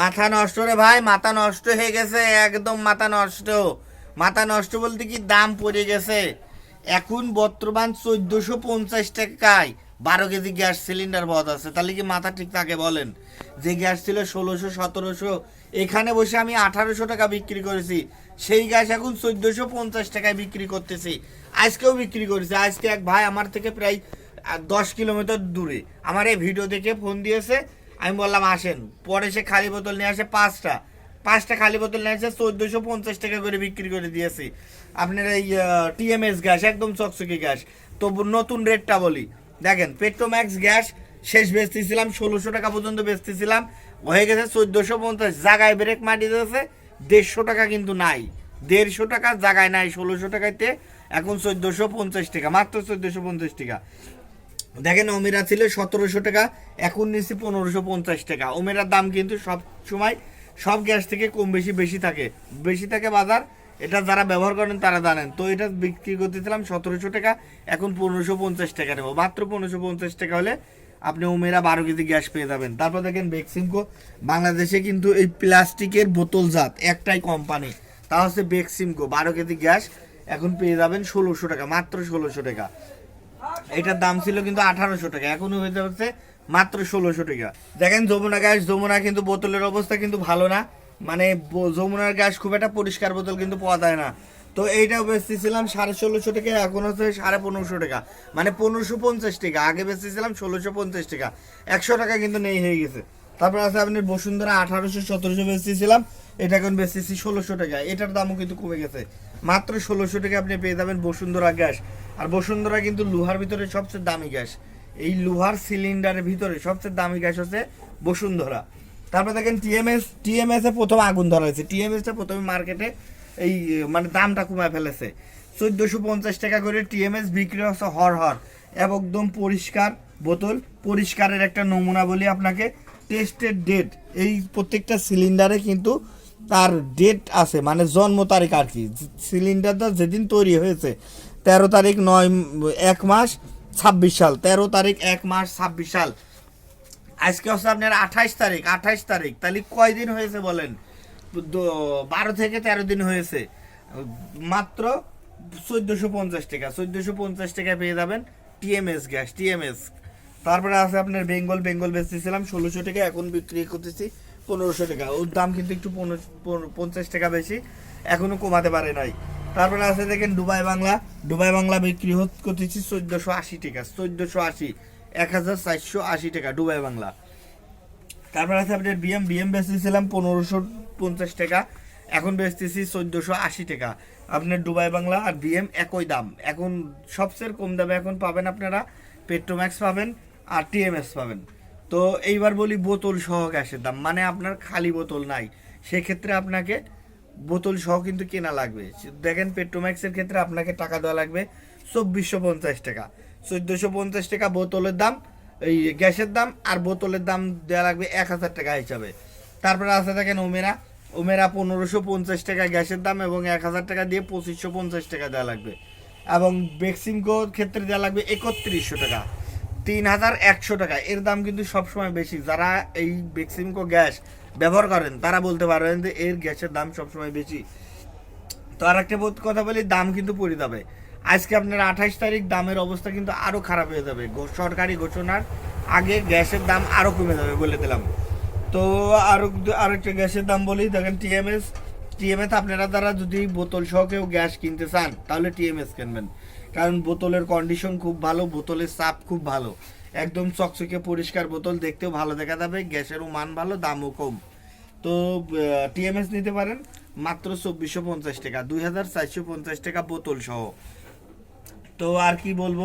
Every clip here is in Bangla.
মাথা নষ্ট রে ভাই, মাথা নষ্ট হয়ে গেছে, একদম মাথা নষ্ট। মাথা নষ্ট বলতে কি দাম পড়ে গেছে। এখন বর্তমান চোদ্দশো পঞ্চাশ টাকায় বারো কেজি গ্যাস সিলিন্ডার বদ আছে, তাহলে কি মাথা ঠিক থাকে বলেন? যে গ্যাস ছিল ষোলোশো, সতেরোশো, এখানে বসে আমি আঠারোশো টাকা বিক্রি করেছি। সেই গ্যাস এখন চোদ্দশো পঞ্চাশ টাকায় বিক্রি করতেছি। আজকেও বিক্রি করেছি। আজকে এক ভাই আমার থেকে প্রায় দশ কিলোমিটার দূরে। আমার এই ভিডিও দেখে ফোন দিয়েছে আমি বললাম, আসেন। পরে সে খালি বোতল নিয়ে আসে পাঁচটা। পাঁচটা খালি বোতল নিয়ে আসে চোদ্দোশো পঞ্চাশ টাকা করে বিক্রি করে দিয়েছি। আপনার এই টিএমএস গ্যাস, একদম চকচকি গ্যাস। তো নতুন রেটটা বলি। দেখেন, পেট্রোম্যাক্স গ্যাস শেষ বেচতেছিলাম, ষোলোশো টাকা পর্যন্ত বেচতেছিলাম। হয়ে গেছে চোদ্দোশো পঞ্চাশ। জায়গায় ব্রেক মাটি দিয়েছে, দেড়শো টাকা কিন্তু নাই। দেড়শো টাকা, জায়গায় নাই ষোলোশো টাকাতে। এখন চোদ্দোশো পঞ্চাশ টাকা, মাত্র চোদ্দোশো পঞ্চাশ টাকা। দেখেন ওমেরা ছিল সতেরোশো টাকা, এখন নিচ্ছি পনেরোশো পঞ্চাশ টাকা। ওমেরার দাম কিন্তু সব সময় সব গ্যাস থেকে কম বেশি বেশি থাকে। বেশি থাকে বাজার, এটা যারা ব্যবহার করেন তারা জানেন। তো এটা বিক্রি করতেছিলাম সতেরোশো টাকা, এখন পনেরোশো পঞ্চাশ টাকা নেব। মাত্র পনেরোশো পঞ্চাশ টাকা হলে আপনি ওমেরা বারো কেজি গ্যাস পেয়ে যাবেন। তারপর দেখেন বেক্সিমকো, বাংলাদেশে কিন্তু এই প্লাস্টিকের বোতলজাত একটাই কোম্পানি তা হচ্ছে বেক্সিমকো, বারো কেজি গ্যাস এখন পেয়ে যাবেন ষোলোশো টাকা, মাত্র ষোলোশো টাকা। এটার দাম ছিল কিন্তু আঠারোশো টাকা, এখন হয়ে যাচ্ছে মাত্র ষোলোশো টাকা। দেখেন যমুনা গ্যাস, যমুনা কিন্তু বোতলের অবস্থা কিন্তু ভালো না। মানে যমুনার গ্যাস খুব একটা পরিষ্কার বোতল কিন্তু পাওয়া যায় না। তো এইটাও বেচতেছিলাম সাড়ে ষোলোশো টাকা, এখন হচ্ছে সাড়ে পনেরোশো টাকা। মানে পনেরোশো পঞ্চাশ টাকা, আগে বেচতেছিলাম ষোলোশো পঞ্চাশ টাকা। একশো টাকা কিন্তু নেই, হয়ে গেছে। তারপর আছে আপনি বসুন্ধরা আঠারোশো সতেরোশো বেচতেছিলাম, এটা এখন বেচতেছি ষোলোশো টাকা। এটার দামও কিন্তু কমে গেছে। মাত্র ষোলোশো টাকা আপনি পেয়ে যাবেন বসুন্ধরা গ্যাস। আর বসুন্ধরা কিন্তু লোহার ভিতরে সবচেয়ে দামি গ্যাস। এই লোহার সিলিন্ডারের ভিতরে সবচেয়ে দামি গ্যাস হচ্ছে বসুন্ধরা। তারপর দেখেন টিএমএস টিএমএস প্রথম আগুন ধরা হয়েছে টিএমএস টা প্রথমে মার্কেটে এই মানে দামটা কমায় ফেলেছে। চোদ্দোশো পঞ্চাশ টাকা করে টিএমএস বিক্রি হচ্ছে হর হর। একদম পরিষ্কার বোতল, পরিষ্কারের একটা নমুনা বলি আপনাকে। টেস্টের ডেট এই প্রত্যেকটা সিলিন্ডারে কিন্তু তার ডেট আছে মানে জন্ম তারিখ আর কি। সিলিন্ডারটা যেদিন তৈরি হয়েছে, তেরো তারিখ নয়, এক মাস ছাব্বিশ সাল, তেরো তারিখ এক মাস ছাব্বিশ সাল। আজকে হচ্ছে আপনার আঠাইশ তারিখ আঠাইশ তারিখ। তাহলে কয়দিন হয়েছে বলেন? বারো থেকে তেরো দিন হয়েছে। মাত্র চোদ্দোশো পঞ্চাশ টাকা, চোদ্দোশো পঞ্চাশ টাকা পেয়ে যাবেন টিএমএস গ্যাস টিএমএস তারপরে আছে আপনার বেঙ্গল বেঙ্গল বেচতেছিলাম, ষোলোশো টাকা এখন বিক্রি করতেছি। পনেরোশো টাকা। ওর দাম কিন্তু একটু পঞ্চাশ টাকা বেশি, এখনও কমাতে পারে নাই। তারপরে আছে দেখেন দুবাই বাংলা। দুবাই বাংলা বিক্রি করতেছি চোদ্দোশো আশি টাকা, চোদ্দোশো আশি, এক হাজার চারশো আশি টাকা দুবাই বাংলা। তারপরে আছে আপনার বিএম বিএম বেচতেছিলাম পনেরোশো পঞ্চাশ টাকা, এখন বেচতেছি চোদ্দোশো আশি টাকা। আপনার দুবাই বাংলা আর বিএম একই দাম। এখন সবচেয়ে কম দামে এখন পাবেন আপনারা পেট্রোম্যাক্স পাবেন আর টিএমএস পাবেন। তো এইবার বলি বোতল সহ গ্যাসের দাম। মানে আপনার খালি বোতল নাই। সেক্ষেত্রে আপনাকে বোতল সহ কিন্তু কেনা লাগবে। দেখেন পেট্রোম্যাক্সের ক্ষেত্রে আপনাকে টাকা দেওয়া লাগবে চব্বিশশো পঞ্চাশ টাকা। চোদ্দোশো পঞ্চাশ টাকা বোতলের দাম, এই গ্যাসের দাম আর বোতলের দাম দেওয়া লাগবে এক হাজার টাকা হিসাবে। তারপরে আছে দেখেন ওমেরা। ওমেরা পনেরোশো পঞ্চাশ টাকা গ্যাসের দাম এবং এক হাজার টাকা দিয়ে পঁচিশশো পঞ্চাশ টাকা দেওয়া লাগবে। এবং বেক্সিমকোর ক্ষেত্রে দেওয়া লাগবে একত্রিশশো টাকা। তিন হাজার একশো টাকা। এর দাম কিন্তু সবসময় বেশি। যারা এই বেক্সিমকো গ্যাস ব্যবহার করেন, তারা বলতে পারবেন যে এর গ্যাসের দাম সবসময় বেশি। তো আর একটা কথা বলি, দাম কিন্তু পড়ে যাবে। আজকে আপনার আঠাইশ তারিখ, দামের অবস্থা কিন্তু আরও খারাপ হয়ে যাবে। সরকারি ঘোষণার আগে গ্যাসের দাম আরও কমে যাবে বলে দিলাম। তো আরও আর একটা গ্যাসের দাম বলি, দেখেন টিএমএস। টিএমএস আপনারা দ্বারা যদি বোতল সহ কেউ গ্যাস কিনতে চান, তাহলে টিএমএস কিনবেন। কারণ বোতলের কন্ডিশন খুব ভালো, বোতলের চাপ খুব ভালো। একদম চকচকে পরিষ্কার বোতল দেখতেও ভালো দেখা যাবে, গ্যাসেরও মান ভালো, দামও কম। তো টিএমএস নিতে পারেন, মাত্র চব্বিশশো পঞ্চাশ টাকা, দুই হাজার চারশো পঞ্চাশ টাকা বোতল সহ। তো আর কি বলব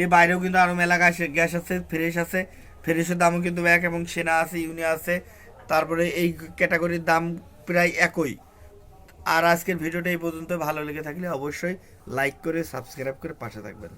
এর বাইরেও কিন্তু আরও মেলা গ্যাস গ্যাস আছে, ফ্রেশ আছে। ফ্রেশের দামও কিন্তু এক এবং সেনা আছে ইউনি আছে। তারপরে এই ক্যাটাগরির দাম প্রায় একই। আর আজকের ভিডিওটা এই পর্যন্ত। ভালো লেগে থাকলে অবশ্যই লাইক করে সাবস্ক্রাইব করে পাশে থাকবেন।